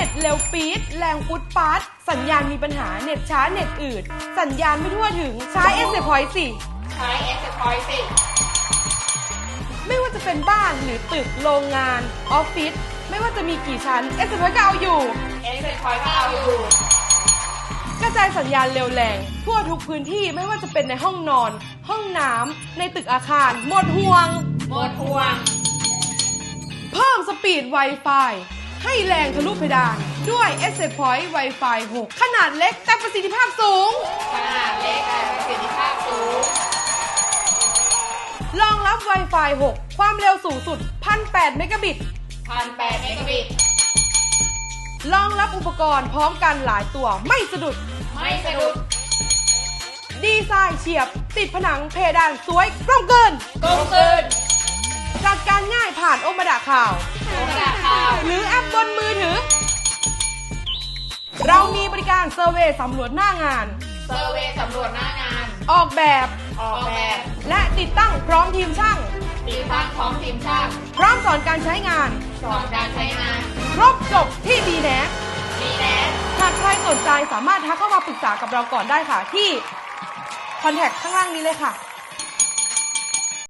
น็ตเร็วปี๊ดแรงฟุตปาดสัญญาณมีปัญหาเน็ตช้าเน็ตอืด สัญญาณไม่ทั่วถึงใช้เอสเซพอยสิใช้เอสพอยสิไม่ว่าจะเป็นบ้านหรือตึกโรงงานออฟฟิศไม่ว่าจะมีกี่ชั้นเอสเซพอยก็เอาอยู่เอสพอยก็เอาอยู่กระจายสัญญาณเร็วแรงทั่วทุกพื้นที่ไม่ว่าจะเป็นในห้องนอน ห้องน้ำในตึกอาคาร หมดห่วง หมดห่วง เพิ่มสปีด Wi-Fi ให้แรงทะลุเพดาน ด้วย s s Point Wi-Fi 6 ขนาดเล็กแต่ประสิทธิภาพสูง ขนาดเล็กแต่ประสิทธิภาพสูง รองรับ Wi-Fi 6 ความเร็วสูงสุด 1,800เมกะบิตพันแปดเมกะบิตรองรับอุปกรณ์พร้อมกันหลายตัวไม่สะดุด ไม่สะดุด ดีไซน์เฉียบ ติดผนังเพดานสวยกลมเกินกลมกลืนจัดการง่ายผ่านโอมาดาข่าวโอกระดาษข่าว หรือแอปบนมือถือ เรามีบริการเซอร์เวย์สำรวจหน้างาน เซอร์เวย์สำรวจหน้างาน ออกแบบ ออกแบบและติดตั้งพร้อมทีมช่าง ติดตั้งของทีมช่างพร้อมสอนการใช้งาน สอนการใช้งาน ครบจบที่ดีแนดีแนสหากใครสนใจสามารถทักเข้ามาปรึกษากับเราก่อนได้ค่ะที่คอนแทคข้างล่างนี้เลยค่ะ